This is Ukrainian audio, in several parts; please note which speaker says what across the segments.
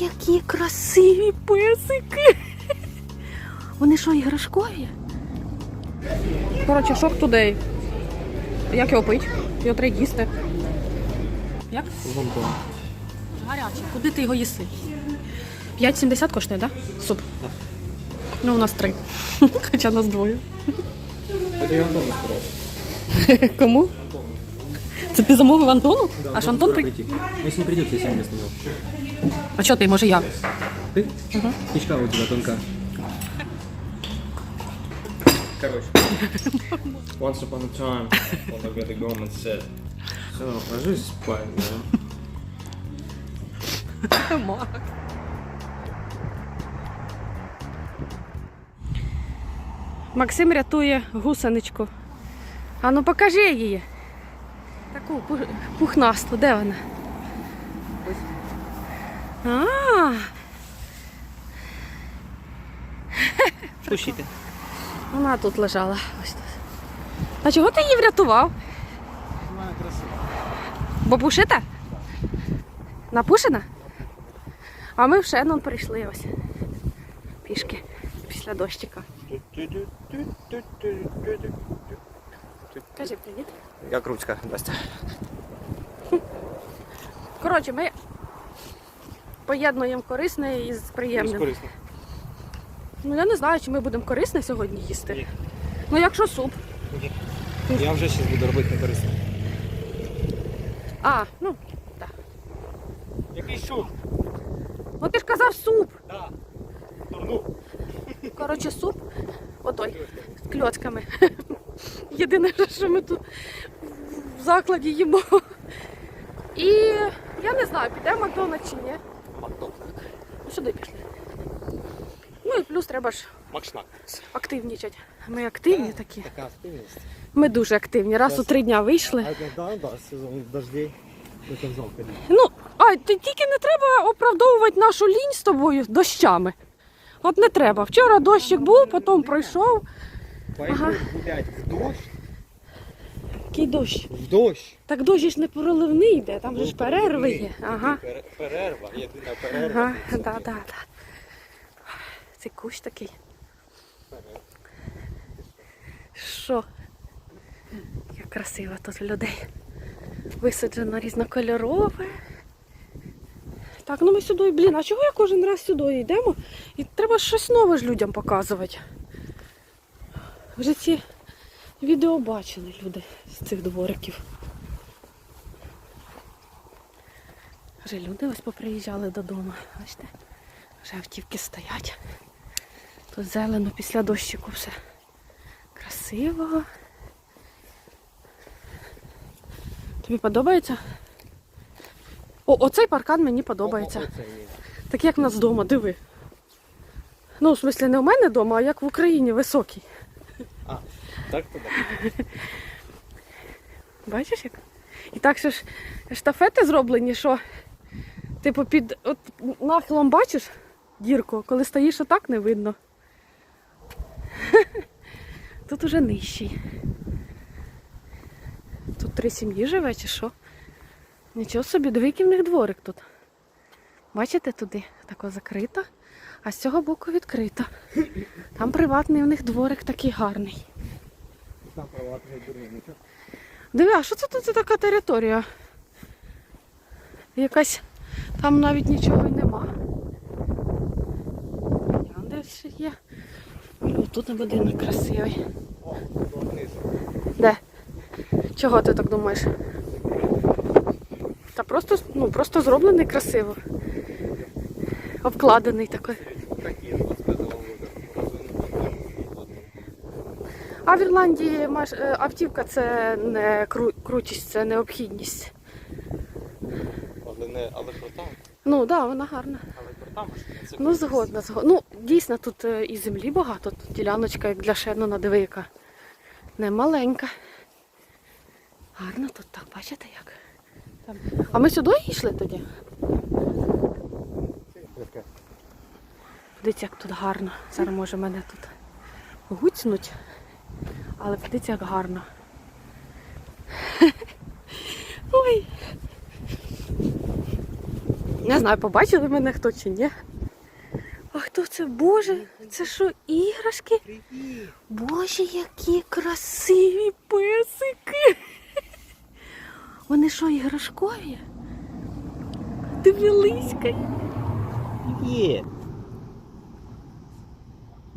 Speaker 1: які красиві песики. Вони що, іграшкові? Коротше, шок тудей. Як його пить? Його треба їсти. Як?
Speaker 2: Вон
Speaker 1: Гарячий. Куди ти його їси? 5,70 коштує, так? Да? Суп. Ну, у нас три. Хоча нас двоє. Кому? Це ти замовив Антону? а ж Антон при...
Speaker 2: Если не придет, я сам место взял.
Speaker 1: А що ти, може я?
Speaker 2: Ты? Птичка у тебя тонка. Короче. Once upon a time, the government said, so, ложись спать, да?
Speaker 1: Максим рятує гусеничку. А ну покажи її. Таку пух- пухнасту, де вона? А,
Speaker 2: Пущите.
Speaker 1: вона тут лежала. Ось тут. А чого ти її врятував?
Speaker 2: Вона красива.
Speaker 1: Бо пушита? Напушена? А ми в Шеннон прийшли ось. Пішки після дощика. Кажи привіт.
Speaker 2: Як ручка, Настя?
Speaker 1: Коротше, ми поєднуємо корисне із приємним.
Speaker 2: Корисно.
Speaker 1: Ну я не знаю, чи ми будемо корисне сьогодні їсти.
Speaker 2: Ні.
Speaker 1: Ну якщо суп.
Speaker 2: Я вже зараз буду робити не корисно.
Speaker 1: А, ну, так.
Speaker 2: Який суп?
Speaker 1: Ну ти ж казав суп.
Speaker 2: Да. Турну.
Speaker 1: Коротше, суп. Отой. З кльоцками. Єдине, що ми тут в закладі їмо. І я не знаю, підемо в чи ні. Ну сюди пішли. Ну і плюс треба ж активнічати. Ми активні такі.
Speaker 2: Така активність.
Speaker 1: Ми дуже активні. Раз у три дня вийшли.
Speaker 2: Сезон дождей.
Speaker 1: Ну, а ти- тільки не треба оправдовувати нашу лінь з тобою дощами. От не треба. Вчора дощик був, потім пройшов.
Speaker 2: Пойду
Speaker 1: Ага.
Speaker 2: гулять в дождь.
Speaker 1: Який дощ.
Speaker 2: В дождь.
Speaker 1: Так дощ ж не проливний йде, там же ж
Speaker 2: Ну,
Speaker 1: перерви є. Ага.
Speaker 2: Пер- Перерва, єдина перерва.
Speaker 1: Ага, да, да, да. Цей кущ такий. Що? Як красиво тут людей. Висаджено різнокольорове. Так, ну ми сюди, блін, а чого я кожен раз сюди йдемо? І треба щось нове ж людям показувати. Вже ці відео бачили люди з цих двориків. Вже люди ось поприїжджали додому. Бачите? Вже автівки стоять. Тут зелено після дощику все. Красиво. Тобі подобається? О, оцей паркан мені подобається. Так як в нас вдома, диви. Ну, в смислі, не в мене вдома, а як в Україні високий.
Speaker 2: Так то так.
Speaker 1: Бачиш як? І так ще ж штафети зроблені, що типу під от нахилом бачиш дірку, коли стоїш отак не видно. Тут уже нижчий. Тут три сім'ї живе чи що? Нічого собі, диви, в них дворик тут. Бачите туди? Тако закрито, а з цього боку відкрито. Там приватний у них дворик такий гарний.
Speaker 2: Там приватний дурний, нічого.
Speaker 1: Диви, а що це тут за така територія? Якась там навіть нічого й нема. Десь є. Тут будинок красивий. Де? Чого ти так думаєш? Та просто, ну, просто зроблений красиво. Обкладений такий.
Speaker 2: Такі, от сказала
Speaker 1: А в Ірландії е, автівка це не кру- крутість, це необхідність.
Speaker 2: Але не, але крута.
Speaker 1: Ну так, да, вона гарна.
Speaker 2: Але крута машина. Це
Speaker 1: Ну, згодна, згодна. Ну, дійсно, тут е, і землі багато. Тут діляночка, як для Шеннона, диви, яка. Не маленька. Гарно тут так, бачите як? Там. А ми сюди йшли тоді?
Speaker 2: Таке.
Speaker 1: Подивіться, як тут гарно. Зараз може мене тут гуцнуть. Але подивіться, як гарно. Ой, Не знаю, побачили мене хто чи ні. А хто це? Боже, це що, іграшки? Боже, які красиві песики. Вони що, іграшкові? Дивилися.
Speaker 3: Є.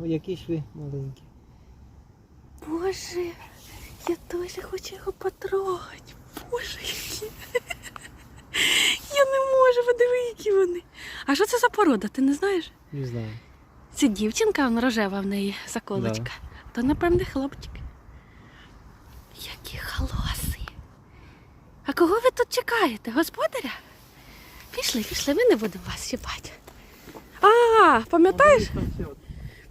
Speaker 3: Ой, які ж ви маленькі.
Speaker 1: Боже, я теж хочу його потрогати. Боже, які. Я не можу, подиви, які вони. А що це за порода, ти не знаєш?
Speaker 3: Не знаю.
Speaker 1: Це дівчинка, вона рожева в неї заколочка. То, напевне, хлопчик. Які холоси. А кого ви тут чекаєте? Господаря? Пішли, пішли, ми не будемо вас чіпати. А, пам'ятаєш?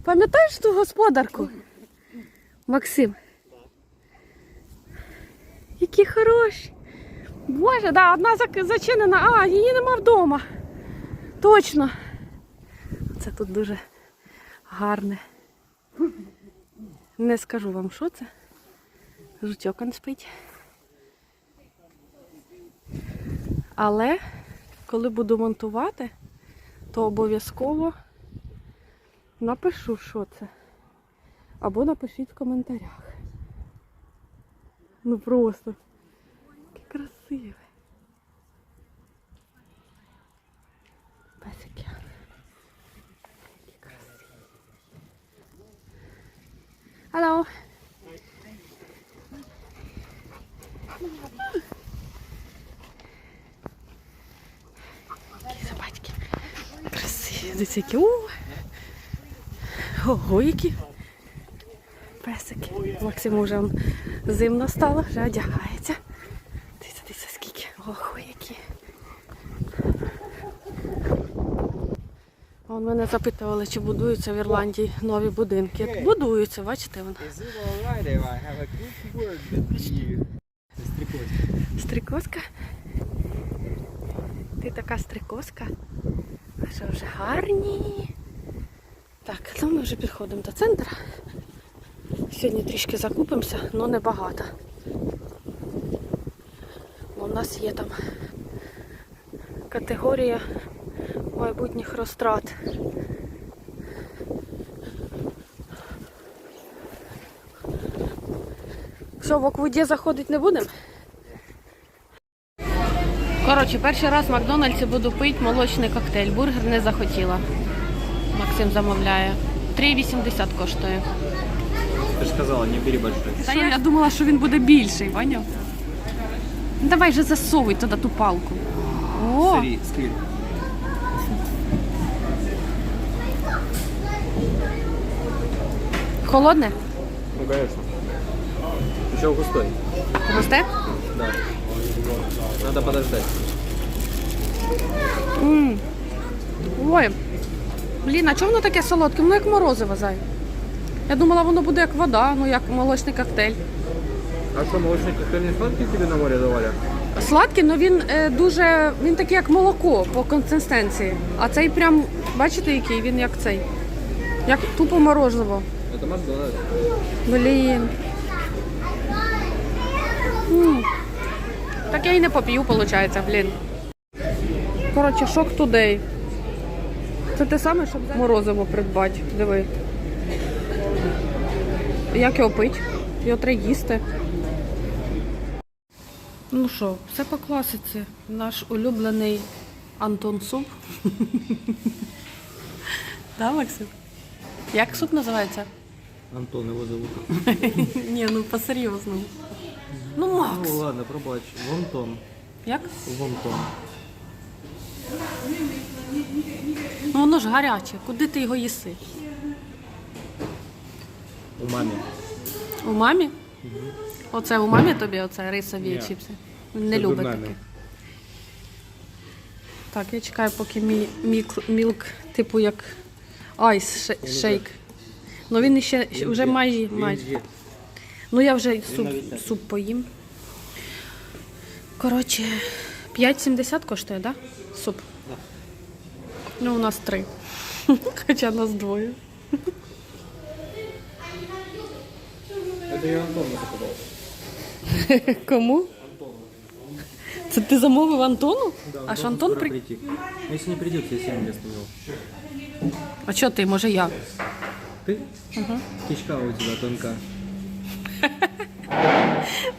Speaker 1: Пам'ятаєш ту господарку? Максим. Які хороші. Боже, да, одна зачинена, а, її нема вдома. Точно. Це тут дуже гарне. Не скажу вам, що це. Жучок он спить. Але коли буду монтувати, то обов'язково напишу, що це. Або напишіть в коментарях. Ну просто. Яке красиве. Песики. Які красиві. Алло. Які собачки. Красиві. Дивіться, які. У. Ого, які. Песики. Максиму вже зимно стало, вже одягається. Дивіться, дивіться, скільки. Ого, які. Вон мене запитували, чи будуються в Ірландії нові будинки. Будуються, бачите
Speaker 3: стрікозка.
Speaker 1: Стрикоска. Ти така стрикоска. А що вже гарні. Так, ну ми вже підходимо до центру. Сьогодні трішки закупимося, але не багато. Бо У нас є там категорія майбутніх розтрат. Що, в аквуді заходити не будемо? Коротше, перший раз в Макдональдсі буду пити молочний коктейль. Бургер не захотіла. Максим замовляє. 3,80 коштує.
Speaker 2: Сказала, не бери большой.
Speaker 1: Та я... я думала, що він буде більший, поняв? Ну, давай же засовуй туди ту палку. О,
Speaker 2: Смотри, сквиль.
Speaker 1: холодне?
Speaker 2: Ну, конечно. Еще густой.
Speaker 1: Густе?
Speaker 2: Да. Надо подождать.
Speaker 1: М. Ой. Блін, а чого воно таке солодке? Воно як морозиво, зай. Я думала, воно буде як вода, ну як молочний коктейль.
Speaker 2: А что, молочный коктейль не сладкий тебе на море давали?
Speaker 1: Сладкий, але він е, дуже. Він такий як молоко по консистенції. А цей прям, бачите, який він як цей. Як тупо морозиво.
Speaker 2: Это Макдональдс.
Speaker 1: Блін. М. Так я і не поп'ю, виходить, блін. Коротше, шок тудей. Це те саме, щоб морозиво придбати. Диви. Як його пить? Його треба їсти. Ну що, все по класиці. Наш улюблений Антон суп. Да, Максим? Як суп називається?
Speaker 2: Антон его зовут.
Speaker 1: Ні, ну по-серйозному. Ну, Макс.
Speaker 2: Ну ладно, пробач. Вонтон.
Speaker 1: Як?
Speaker 2: Вонтон.
Speaker 1: Ну воно ж гаряче. Куди ти його їси?
Speaker 2: У мамі.
Speaker 1: У мамі? Оце у мамі тобі оце рисові
Speaker 2: Ні.
Speaker 1: чіпси? Не
Speaker 2: Це
Speaker 1: любить таке. Так, я чекаю, поки мій мілк, мілк типу як айс ше- шейк. Ну він ще вже майже. майже. Ну я вже й суп,
Speaker 2: навіть
Speaker 1: суп поїм. Коротше, 5,70 коштує, так? Да? Суп. Ну, у нас три. Хоча нас двоє.
Speaker 2: Это я Антону заказал.
Speaker 1: Кому? Це ти замовив Антону?
Speaker 2: Да,
Speaker 1: А ж
Speaker 2: должен
Speaker 1: Антон при...
Speaker 2: прийти. Ну, Если не придет, я 7 лет оставил.
Speaker 1: А що ти, може я?
Speaker 2: Ты? Кичка у тебя тонка.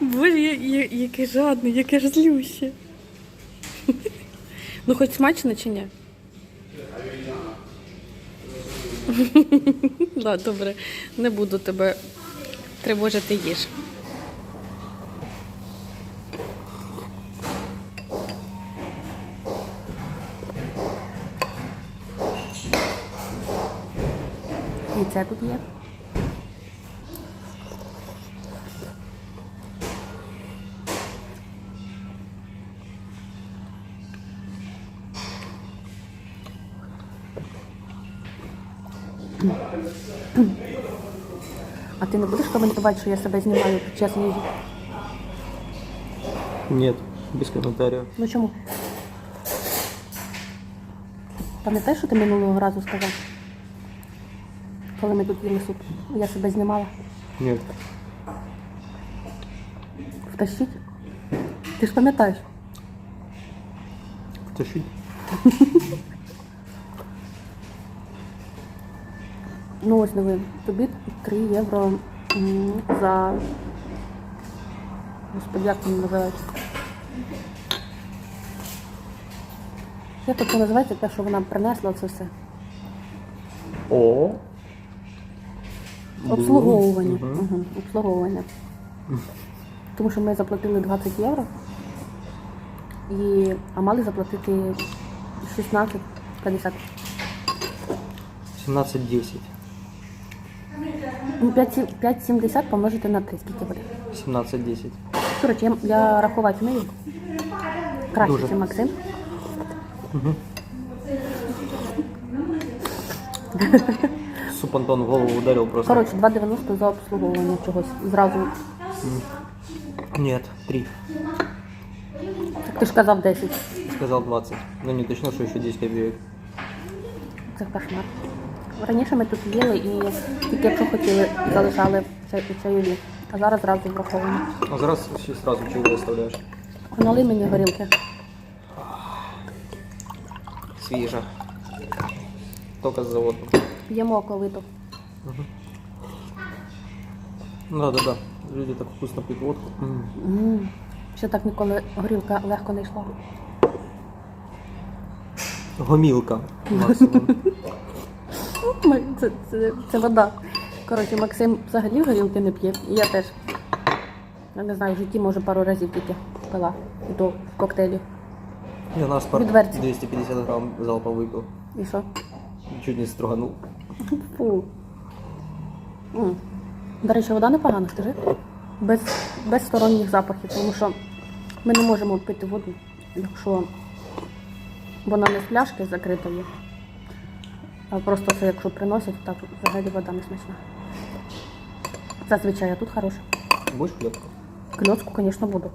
Speaker 1: Боже, я, я, яке жадне, яке ж злюще. Ну, хоч смачно чи ні? Да, добре, не буду тебе тривожити їж. І це тут є. Коментувати, що я себе знімаю під час їжі?
Speaker 2: Нет, без комментариев.
Speaker 1: Ну чому? Пам'ятаєш, що ти минулого разу сказав? Коли ми тут їли суп, я себе знімала.
Speaker 2: Нет.
Speaker 1: Втащить? Ти ж пам'ятаєш?
Speaker 2: Втащить?
Speaker 1: Ну ось диви, тобі 3 євро за. Господи, як він називається? Як це називається те, що вона принесла це все?
Speaker 2: О.
Speaker 1: Обслуговування.
Speaker 2: Мгм.
Speaker 1: Угу. Обслуговування. Тому що ми заплатили 20 євро, і, а мали заплатити 16,50.
Speaker 2: 17-10.
Speaker 1: Ну, 5,70 помножити на 3, скільки буде.
Speaker 2: 17-10.
Speaker 1: Коротше, я, я рахувати вмію. Краще,
Speaker 2: Дуже.
Speaker 1: ніж Максим.
Speaker 2: Суп Антон в голову ударил просто.
Speaker 1: Коротше, 2,90 за обслуговування чогось. Зразу.
Speaker 2: Нет, 3.
Speaker 1: Так ти ж казав 10.
Speaker 2: Сказал 20. Но не точно, что еще 10 копеек.
Speaker 1: Це кошмар. Раніше ми тут їли і тільки якщо хотіли, залишали чай- чайові. А зараз зразу враховано.
Speaker 2: А зараз ще сразу чего оставляешь?
Speaker 1: Налий мені горілки.
Speaker 2: Свежо. Только с завода.
Speaker 1: П'ємо оковиту.
Speaker 2: Да, да, да. Люди так вкусно пьют водку. М.
Speaker 1: М, Ще так ніколи горілка легко не йшла.
Speaker 2: Гомилка. Максимум.
Speaker 1: Це, це, це вода. Коротше, Максим взагалі горілки не п'є. Я теж. Я не знаю, в житті може пару разів тільки пила. І то коктейлі.
Speaker 2: Я на спорт
Speaker 1: Відверті.
Speaker 2: 250 грамм залпа выпил.
Speaker 1: І що?
Speaker 2: Чуть не строганул.
Speaker 1: Фу. М. До речі, вода непогана, скажи. Без, без сторонніх запахів, тому що ми не можемо пити воду, якщо вона не з пляшки закритої. А просто це якщо приносять, так взагалі вода не смачна. Зазвичай, а тут хороша.
Speaker 2: Будешь клетку?
Speaker 1: Кльоцку, звісно, буду.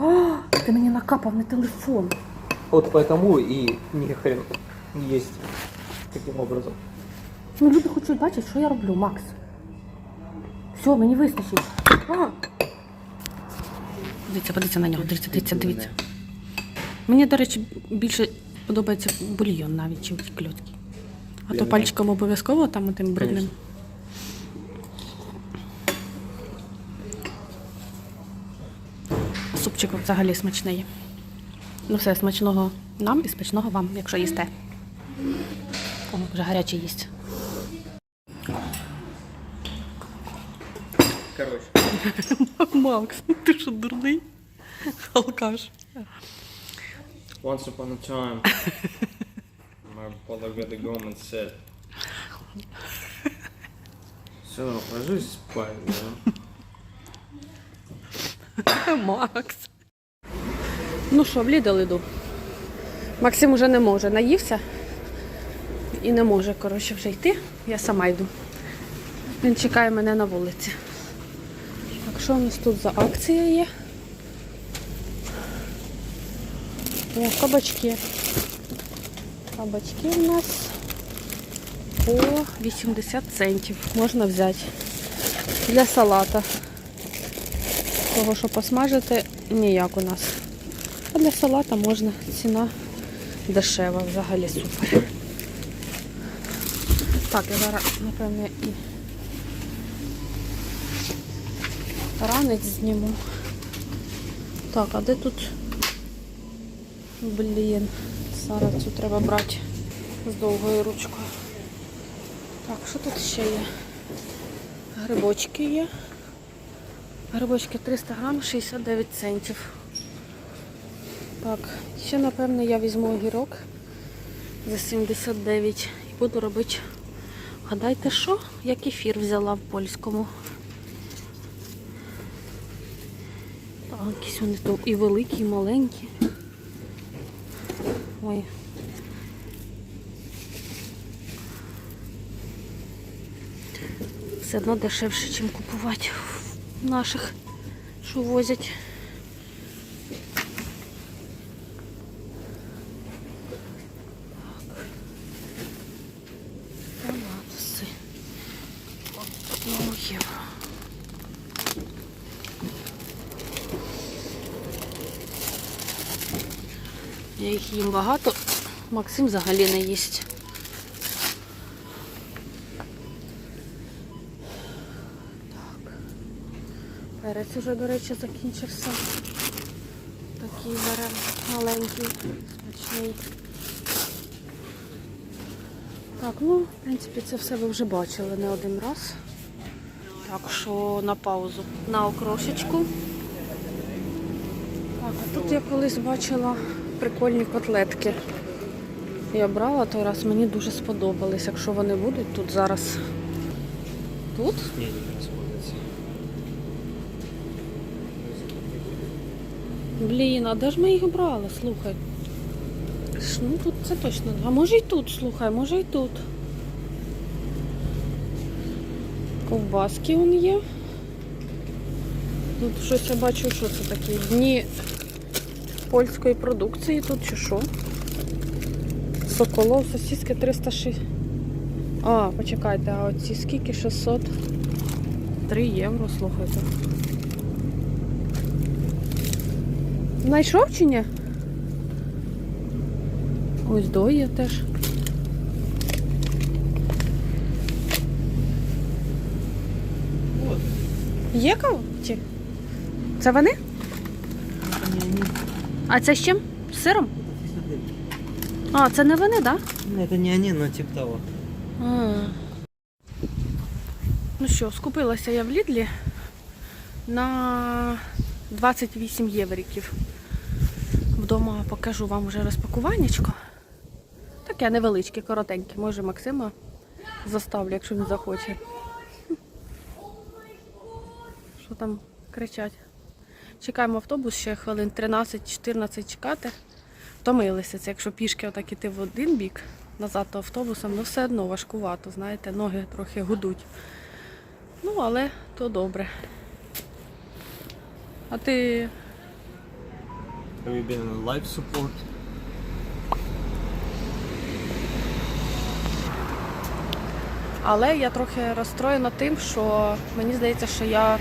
Speaker 1: О, ти мені накапав на телефон.
Speaker 2: Вот поэтому и не хрен есть таким образом.
Speaker 1: Ну, люди хочуть бачити, що я роблю, Макс. Все, мені вистачить. А! Дивіться, подивіться на нього, дивіться, дивіться, дивіться. Мені, до речі, більше подобається бульйон навіть, чим ті кльотки. А то пальчиком обов'язково там тим брудним. Супчик взагалі смачний. Ну все, смачного нам і смачного вам, якщо їсте. О, вже гаряче їсть.
Speaker 4: Короче,
Speaker 1: Макс, ти що дурний? Алкаш.
Speaker 4: once upon a time, got the government said. So, ложись спать, да?
Speaker 1: Макс. Ну що, в Лідл іду. Максим уже не може, наївся і не може, коротше, вже йти. Я сама йду. Він чекає мене на вулиці. Так, що у нас тут за акція є? О, кабачки. Кабачки у нас по 80 центів. Можна взяти для салата. Того, що посмажити, ніяк у нас. А для салата можна. Ціна дешева, взагалі супер. Так, я зараз, напевне, і ранець зніму. Так, а де тут? Блін, зараз цю треба брати з довгою ручкою. Так, що тут ще є? Грибочки є. Грибочки 300 грам, 69 центів. Так, ще напевне я візьму огірок за 79 і буду робити. Гадайте що? Я кефір взяла в польському. Так, якісь вони тут і великі, і маленькі. Ой. Все одно дешевше, ніж купувати наших, що возять. Так. Томатси. Одного євро. Я їх їм багато. Максим взагалі не їсть. Перець уже, до речі, закінчився. Такий бере маленький, смачний. Так, ну, в принципі, це все ви вже бачили не один раз. Так що на паузу. На окрошечку. Так, а тут я колись бачила прикольні котлетки. Я брала той раз, мені дуже сподобались. Якщо вони будуть тут зараз. Тут?
Speaker 2: Не, не расходятся.
Speaker 1: Блін, а де ж ми їх брали? Слухай. Ну тут це точно. А може й тут, слухай, може й тут. Ковбаски он є. Тут щось я бачу, що це такі дні польської продукції тут чи що? Соколов, сосиски 306. А, почекайте, а оці скільки 600? 3 євро, слухайте. Знайшов чи ні? Ось до є теж. Є кого? Це вони? А це з чим? З сиром? А, це не вони, так?
Speaker 3: Ну, Это не они, но типа того.
Speaker 1: А. Ну що, скупилася я в Лідлі на 28 євриків. Вдома покажу вам вже розпакуваннячко. Таке невеличке, коротеньке. Може Максима заставлю, якщо він захоче. Що там кричать? Чекаємо автобус ще хвилин 13-14 чекати. Втомилися. Це якщо пішки отак іти в один бік, назад то автобусом, ну все одно важкувато, знаєте, ноги трохи гудуть. Ну, але то добре. А ти
Speaker 2: Have you been on life support?
Speaker 1: Але я трохи розстроєна тим, що мені здається, що я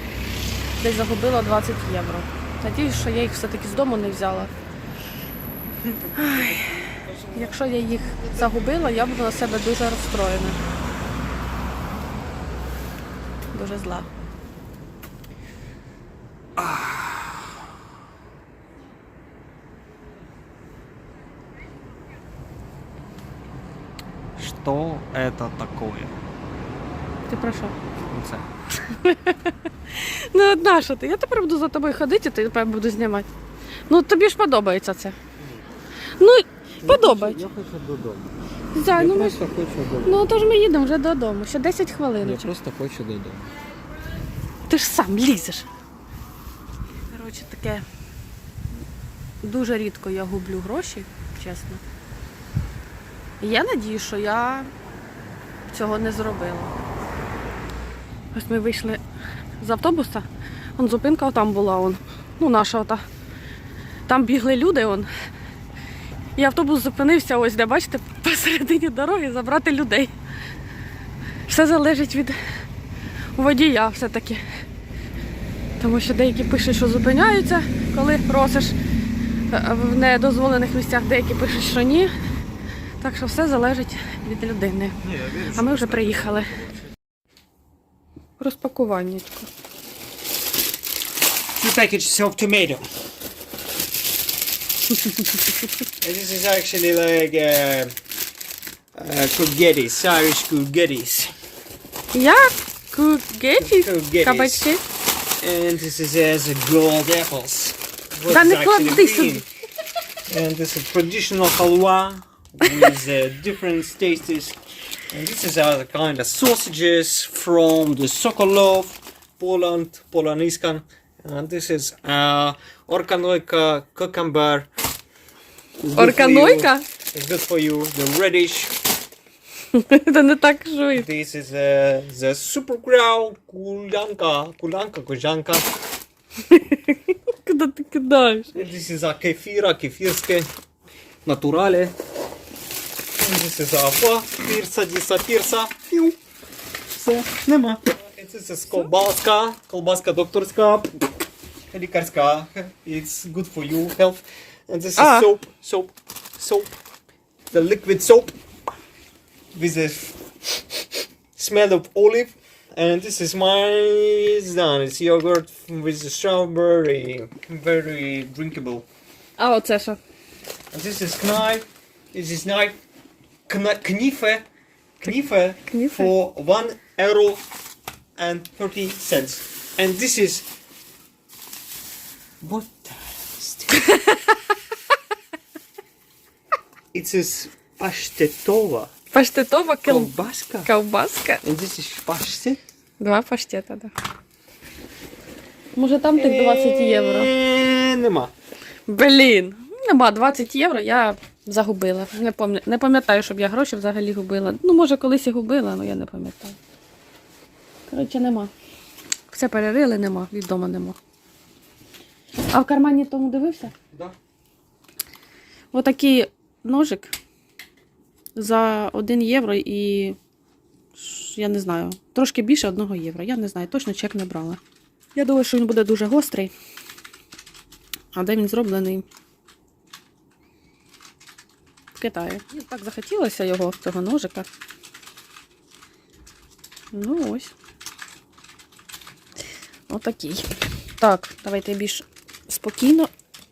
Speaker 1: десь загубила 20 євро. Надіюсь, що я їх все-таки з дому не взяла. Ай, якщо я їх загубила, я буду на себе дуже розстроєна. Дуже зла.
Speaker 3: Что это такое?
Speaker 1: Ти про що?
Speaker 3: Ну, це.
Speaker 1: Ну, одна що ти? Я тепер буду за тобою ходити, ти тепер буду знімати. Ну тобі ж подобається це. Ну, подобається.
Speaker 3: Я хочу додому.
Speaker 1: Зай,
Speaker 3: я
Speaker 1: ну, ми... ж-
Speaker 3: просто хочу додому.
Speaker 1: ну то ж ми їдемо вже додому. Ще 10
Speaker 3: Я
Speaker 1: хвилин.
Speaker 3: просто хочу додому.
Speaker 1: Ти ж сам лізеш. Коротше, таке. Дуже рідко я гублю гроші, чесно. І я надію, що я цього не зробила. Ось ми вийшли з автобуса. Вон зупинка там була, он. ну наша ота. Там бігли люди. Он. І автобус зупинився ось, де бачите, посередині дороги забрати людей. Все залежить від водія все-таки. Тому що деякі пишуть, що зупиняються, коли просиш. Е, В недозволених місцях деякі пишуть, що ні. Так що все залежить від людини. А ми вже приїхали. Розпакування.
Speaker 3: Two packages of tomato. And this is actually like uh, uh, courgettes, Irish courgettes.
Speaker 1: Як? Кугеті?
Speaker 3: Courgettes.
Speaker 1: Кабачки?
Speaker 3: And this is as gold apples. What
Speaker 1: Та
Speaker 3: is
Speaker 1: не
Speaker 3: actually
Speaker 1: клади
Speaker 3: green.
Speaker 1: сюди.
Speaker 3: And this is traditional halwa with uh, different tastes. And this is other kind of sausages from the Sokolov, Poland, Polaniskan. And this is uh, orkanoika cucumber. It's good for you.
Speaker 1: Орканойка?
Speaker 3: It's good for you. The radish.
Speaker 1: Це не так швидко.
Speaker 3: This is uh, the super crow kulanka, kulanka, kujanka.
Speaker 1: Куди ти кидаєш?
Speaker 3: And this is a kefira, kefirske, naturale. And this is a fa, пірса, діса, пірса. Піу. Все, нема. And this is колбаска, колбаска докторська, лікарська. It's good for you, health. And this is
Speaker 1: Ah.
Speaker 3: soap, soap, soap. The liquid soap with the smell of olive. And this is my it's done. It's yogurt with the strawberry, very drinkable.
Speaker 1: А оце що?
Speaker 3: And this is knife. This is knife. Kn- Knife. Knife.
Speaker 1: Knife.
Speaker 3: For one euro and thirty cents. And this is. What the hell is this? it is pashtetova.
Speaker 1: Паштетова кил...
Speaker 3: Колбаска.
Speaker 1: ковбаска.
Speaker 3: And this is pashtet.
Speaker 1: Два паштета, так. Може там тих 20 євро.
Speaker 3: Е, Нема.
Speaker 1: Блін, нема 20 євро, я загубила. Не, пам'я... не пам'ятаю, щоб я гроші взагалі губила. Ну, може, колись і губила, але я не пам'ятаю. Коротше, нема. Все перерили, нема, відомо нема. А в кармані тому дивився?
Speaker 3: Да.
Speaker 1: Отакий ножик за 1 євро і я не знаю, трошки більше 1 євро. Я не знаю, точно чек не брала. Я думаю, що він буде дуже гострий. А де він зроблений? В Китаї. Мені так захотілося його, цього ножика. Ну ось. Отакий. Так, давайте я більш спокійно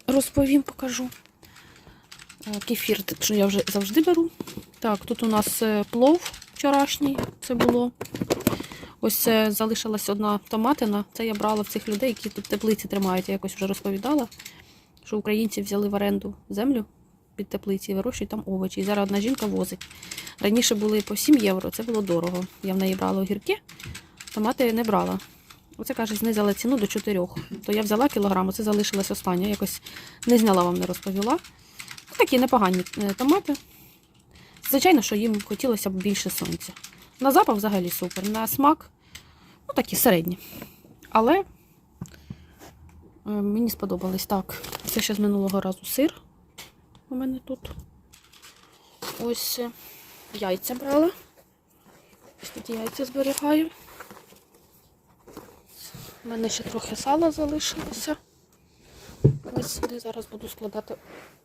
Speaker 1: розповім, покажу. Е, Кефір, я вже завжди беру. Так, тут у нас е, плов вчорашній, це було. Ось е, залишилась одна томатина. Це я брала в цих людей, які тут теплиці тримають. Я якось вже розповідала, що українці взяли в оренду землю під теплиці вирощують там овочі. І зараз одна жінка возить. Раніше були по 7 євро, це було дорого. Я в неї брала огірки, томати не брала. Оце каже, знизила ціну до 4. То я взяла кілограм, це залишилась остання. Якось не зняла вам, не розповіла. Ну, Такі непогані е, томати. Звичайно, що їм хотілося б більше сонця. На запах взагалі супер. На смак, ну такі середні. Але е, мені сподобались. Так, це ще з минулого разу сир. У мене тут. Ось е, яйця брала. Ось тут яйця зберігаю. У мене ще трохи сала залишилося. Ось сюди зараз буду складати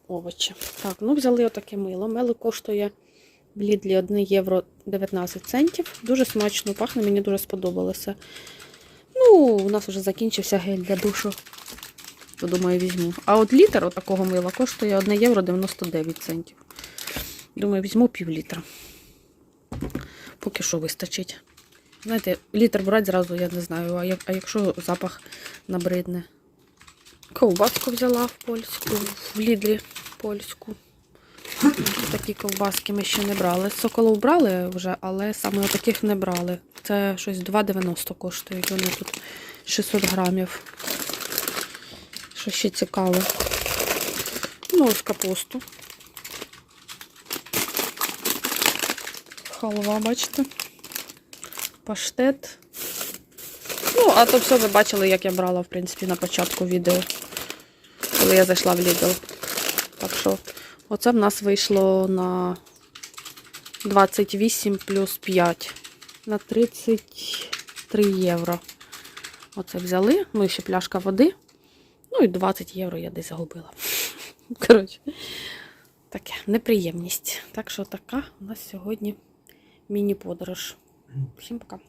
Speaker 1: овочі. Так, ну взяли отаке мило. Мило коштує в Лідлі 1 євро 19 центів. Дуже смачно пахне, мені дуже сподобалося. Ну, у нас вже закінчився гель для душу. То думаю, візьму. А от літр отакого мила коштує 1 євро 99 центів. Думаю, візьму пів літра. Поки що вистачить. Знаєте, літр брати зразу, я не знаю, а, як, а якщо запах набридне. Ковбаску взяла в польську, в Лідлі польську. Такі ковбаски ми ще не брали. Соколов брали вже, але саме таких не брали. Це щось 2,90 коштують. Вони тут 600 грамів. Що ще цікаве. Ну, ось капусту. Халва, бачите? Паштет. Ну, а то все ви бачили, як я брала, в принципі, на початку відео, коли я зайшла в Lidl. Так що, оце в нас вийшло на 28 плюс 5. На 33 євро. Оце взяли. Ну і ще пляшка води. Ну і 20 євро я десь загубила. Коротше, таке, неприємність. Так що така у нас сьогодні міні-подорож. Всім пока.